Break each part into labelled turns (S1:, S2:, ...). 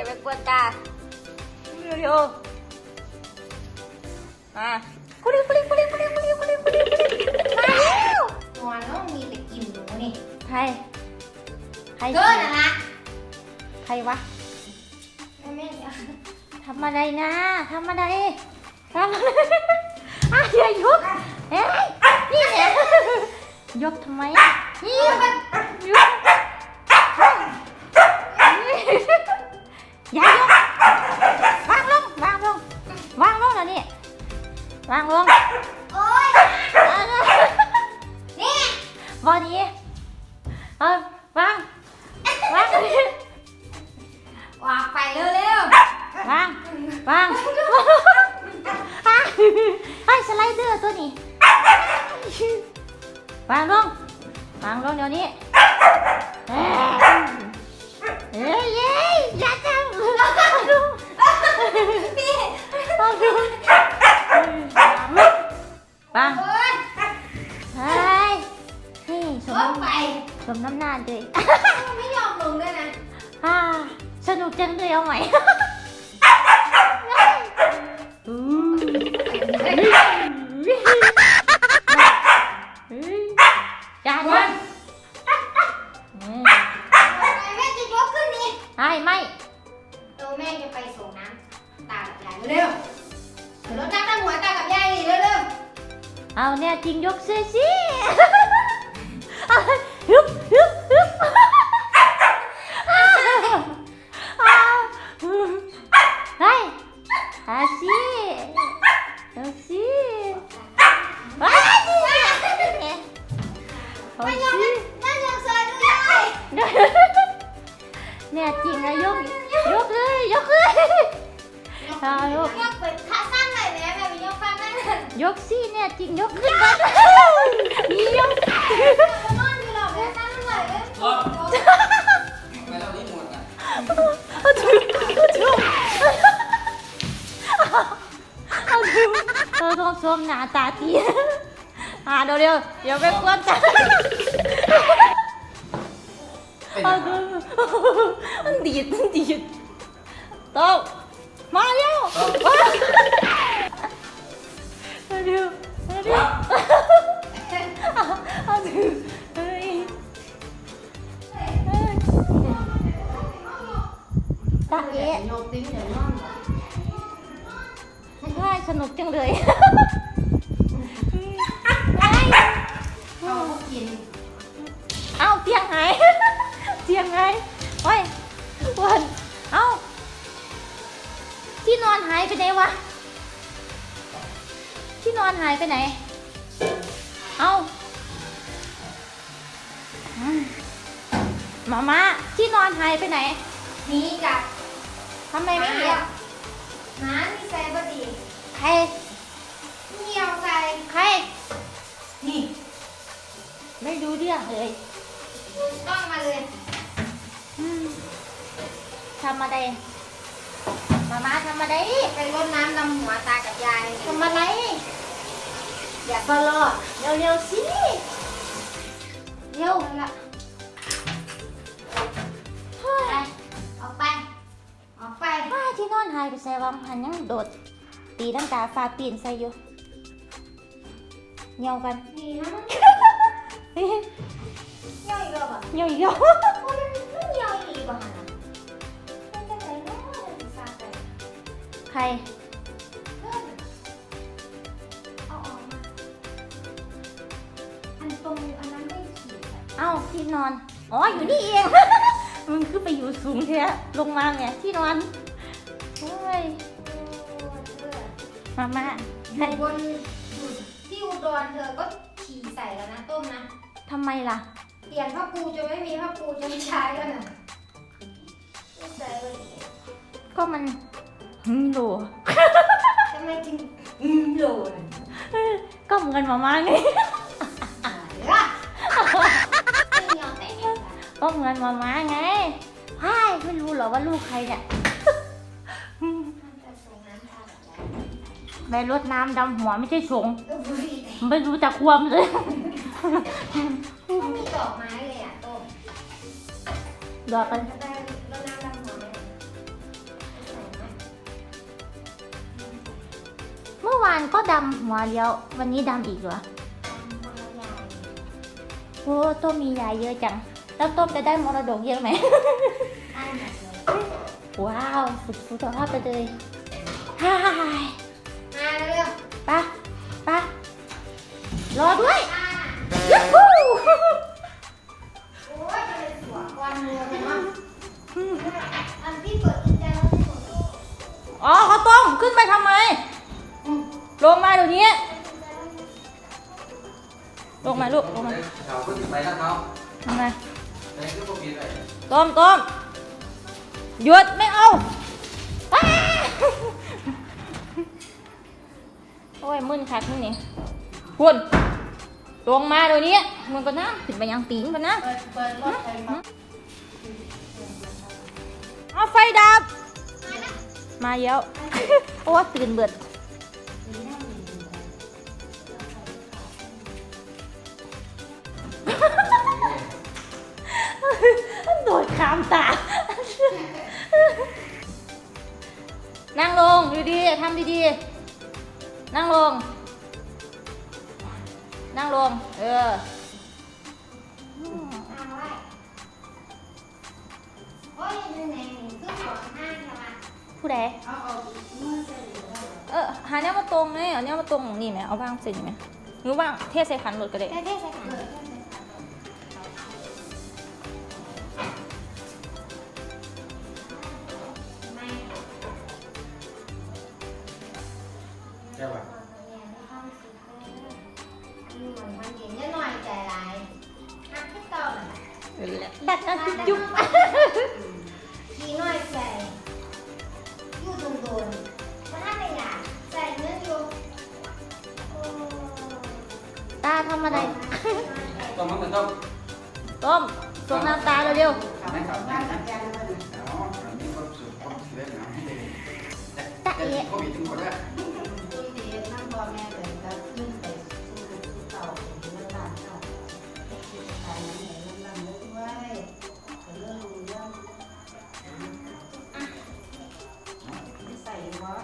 S1: อันนี้อย่าไปกวนตาเร็วๆมาคุริคุริคุริคุริคุริคุริคุริคุริมาเร็ว
S2: นอนแล้วมีแต่กลินหนูนี่
S1: ใครใคร
S2: เกินนะนะ
S1: ใครวะ
S2: แม่แม่เนี่ย
S1: ทำอะไรนะทำอะไรทำอะไรอะอย่ายกเฮ้ยนี่เนี่ยยกทำไมนี่ บอนี้เออวางวางเดี๋ยวนี้
S2: วางไปเร็ว
S1: วางวางอะไอ้สไลเดอร์ตัวนี้วางลงวางลงเดี๋ยวนี้เอ้ยเอ้ยเย้ยอย่าจัง มน้ำหน้าเลย
S2: ไม่ยอมลงด้วยนะ
S1: อ่าสนุกจังเลยเอาใหม่ ย
S2: กสิเนี่ย
S1: จริงยก
S2: ขึ้นมา
S1: นี่ยก
S2: นอนอยู่หรอแม่สั้นหน่อยเลย
S3: รถไมเรารีบหมดอะ
S1: เอาถือเอาถือเอาถือเราต้องชมหน้าตาตีอ่าเดี๋ยวเดี๋ยวเดี๋ยวไปกวนตา
S3: เป็น
S1: เอา
S3: ยังไง
S1: ถือมันดีดมันดีดโตมาเร็วมาเเอาถือเฮ้ยเฮ้ยตาเอ๊ะ
S2: โยกติ้งเดี๋ยวนอนเหรอ
S1: ใช่สนุกจังเลย
S2: เขาก็กิน
S1: เอาเตียงหายเตียงหายโอ้ยวันเอาที่นอนหายไปไหนวะ ที่นอนหายไปไหน เอา มาม่าที่นอนหายไปไหน
S2: หนีจาก
S1: ทำไมไม่เห็น
S2: หมามีใส่บดี
S1: ใคร
S2: เหนียวใส่
S1: ใคร
S2: นี่
S1: ไม่รู้เรื่องเลย
S2: ต้องมาเลย
S1: อืมทำอะไรหมาม่าทำอะไร
S2: ไปรดน้ำดำหัวตากับยาย
S1: ทำอะไร
S2: อย่า
S1: ตลอดเร็วๆสิเร็ว
S2: เอาละ
S1: เฮ้ย
S2: ออกไป ออกไป
S1: ป้าที่นอนหายไปใส่วังหันยังโดด ตีตั้งกาฟ้าปีนใส่อยู่เหี่ยวกัน
S2: ดีนะมัน
S1: เฮ้ย
S2: เหี่ยวอีกแล้วอะ
S1: เหี่ยวอีกแล้ว
S2: โอ้ยมันเหี่ยวอีกบ่หันอะมันจะไหนเนาะมันจะซาไป
S1: ใคร
S2: เพิ่นเอาออกมาอันตรงอันนั้นไม่ขีดอะ
S1: เอ้าที่นอน อ๋อ อยู่นี่เอง มึงคือไปอยู่สูงแท้ลงมาไงที่นอนเฮ้ย
S2: โอ้ยเธอ
S1: มาม่า
S2: อยู่บนอยู่ที่อุดรเธอก็ขี่ใส่แล้วนะต้มนะ
S1: ทำไมล่ะ
S2: เปลี่ยนผ้าปูจนไม่มีผ้าปูจนใช้แล้วนะไม่ใส่เลย
S1: ก็มันฮึโหล
S2: ทำไมถึงอืมโหลน่ะ
S1: ก็เหมือนมาม่าไง ก็เหมือนมาม่าไงพายไม่รู้เหรอว่าลูกใครเนี่ย
S2: มันจะส่งน้ำตากับยาย
S1: ไปรดน้ำดำหัวไม่ใช่ชง
S2: ลูกบุหรี่แต่
S1: ไม่รู้จักความเลย
S2: ไม่มีดอกไม้เลยอะโต้ม
S1: ดอกกัน
S2: จะได้รดน้ำดำหัวไหมใส่ไหม
S1: เมื่อวานก็ดำหัวเดียว วันนี้ดำอีกเหรอ
S2: ดำคนละอย่าง
S1: โอ้ต้มมียายเยอะจัง แล้วต้มจะได้มรดกเยอะไหม
S2: ได้หมดเลย
S1: ว้าวสุดสุดยอดไปเลยฮ่าย
S2: มาเร็ว
S1: ไปะปะรอด้วย
S2: ๆอ่า
S1: ยูฮู
S2: โอ้ยจะเป็นสัวควันมัวเลยมั้งอันที่เปิดกินใจแล้วไม่หมด
S1: อ๋อเขาวต้มขึ้นไปทำไม ลงมาเดี๋ยวนี้ลงมาลูก ลงมา
S3: เขาก็ถึงไปแล้วเขา
S1: ทำไม
S3: แต้
S1: มต้มหยุดไม่เอาโอ้ยมึนคักมึงนี่คุณลงมาเดี๋ยวนี้มึงก็นะขึ้นไปยังตีนกันนะ
S2: เปิดเปิดรถไปมั้ง
S1: เอาไฟดับ มาเยอะโอ้ตื่นเบิด ทำดีๆ นั่งลง นั่งลง เออ ผู้ใด
S2: เออหลือ
S1: เออ หาแนวมาตรงเลยเอาแนวมาตรงนี่ไหมเอาว่างเสร็จไหมหรือว่างเทใส่ขันรถก็ได้
S2: ได้ได้ใส่ขัน
S3: ช่ป่ะ
S2: มันเย็นนิดหน่อยใจร้ายนักที่เก่าน่ะ
S1: ดัดนั่นจุ๊บ
S2: ขี้น้อยใส่ยู่ตรงโดนมันน่าเป็นอย่างใส่เนื้ออยู่โอ้
S1: ตาทำอะไร
S3: ต้องมันต้อง
S1: ต้มส่งน้ำตาเร็ว
S3: ให้เขาได้นะอ๋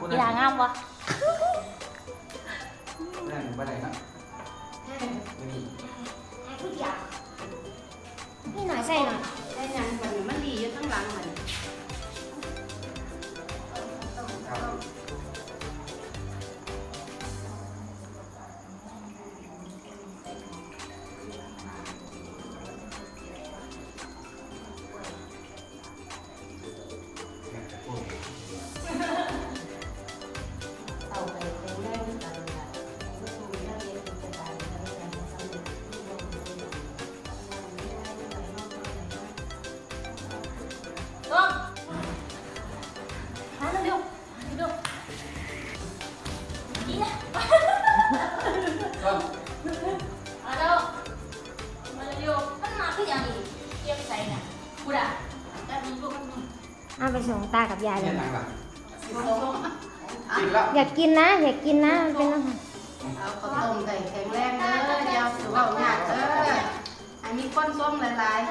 S3: ส่วะ
S1: ๆอย่างามวะ
S2: ยา
S4: ยเลเนี่ย
S1: ย
S3: หนังแบบกินแล้ว
S2: อยากกินนะอยากกินนะมันเป็นอาหาร
S4: เอาข้าวต้มใส่แข็งแรงเด้อยาวสือว่าหยาดเด้ออันนี้ก้นส้มหลายๆ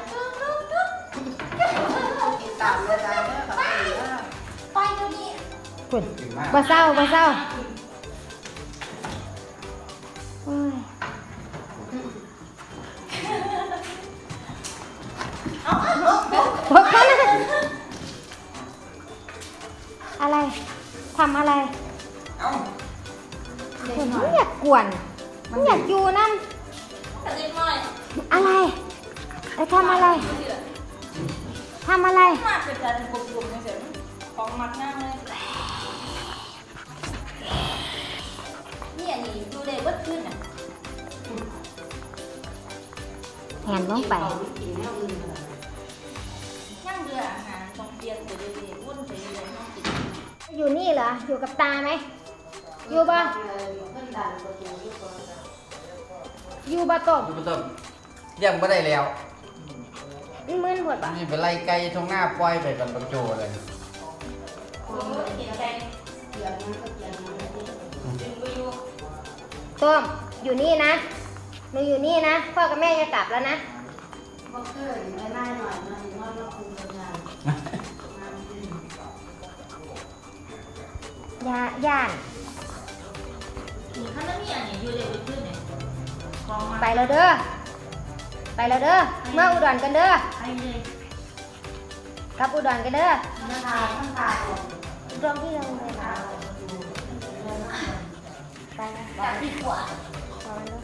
S4: ติดตามหลายๆเด้อกับเด้อ
S1: ไปเดี๋ยวนี้
S2: คุณ
S3: ถึงมาก
S2: บ่เศร้าบ่เศร้าโอ้ย
S1: อะ
S2: ไร
S3: เอ้า
S2: คุณไม่อยากกวนไม่อยากอยู่นั่น
S1: แต่เล็กน้อย
S2: อะไรไอ้ทำอะไรทำอะไร
S1: มากเป็นการกลมๆในเสียงของมักหน้าเลยนี่อันนี้ดูเลยวัดขึ้นอะ
S2: แหนลงไป
S4: กินแนวอื่นเลย
S1: ย่างเรืออาหา
S2: อยู่นี่เหรอ อยู่กับตาไหม อยู่ปะ
S4: เพิ่นดันประตูอยู่ก่อน
S2: อยู่ปะตบ
S3: ดูต้นยังไม่ได้แล้ว
S2: มึนหมดปะ
S3: นี่เป็นไรไก่ทงหน้าปล่อยไปกันบรรจุเลย
S1: โอ้ยเห็นใจ
S4: เสียงมันก็เสียงมัน
S2: ต้มอยู่นี่นะหนูอยู่นี่นะ พ่อกับแม่จะกลับแล้วนะ
S4: บ่เกินไม่ได้หน่อยมันนอนเราคุมกันงาน
S2: ยาย่าน
S1: ข้างนั้นมีอย่างนี้อยู่เดี๋ยวไปขึ้นเนี่ยกองมา
S2: ไปแล้วเด้อ ไปแล้วเด้อ เมื่ออุดรกันเด้อ
S1: ไปเลย
S2: กลับอุดรกันเด้อ
S4: น้ำตาน้ำตาออก
S2: อุดรที่โรงเรียนเราไปนะ
S1: กลับดีกว่า
S2: เอาไว้เด้อ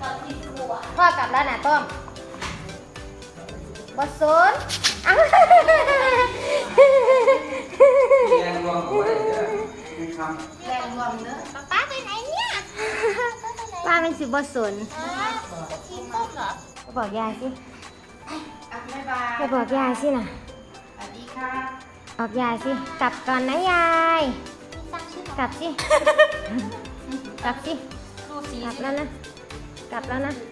S2: ก
S1: ลับดีกว่า
S2: พ่อกลับแล้วนะต้อมบอสนอ้าว
S3: แรงรวมกับอะไรเนี่ยมีค
S4: แรงรวมเด้อ
S1: ป้าไปไหนเนี่ย
S2: ป้าเป็นสิบอสน
S1: ทีมต้มเหรอ
S2: ไปบอกยายสิ
S4: อะบ๊ายบาย
S2: ไปบอกยายสินะ
S4: สวัสดีค่ะ
S2: บอกยายสิกลับก่อนนะยาย
S1: ตั้งชื่อก
S2: ลับสิกลับสิ
S1: ดูสี
S2: กลับแล้วนะ กลับแล้วนะ
S4: เดี๋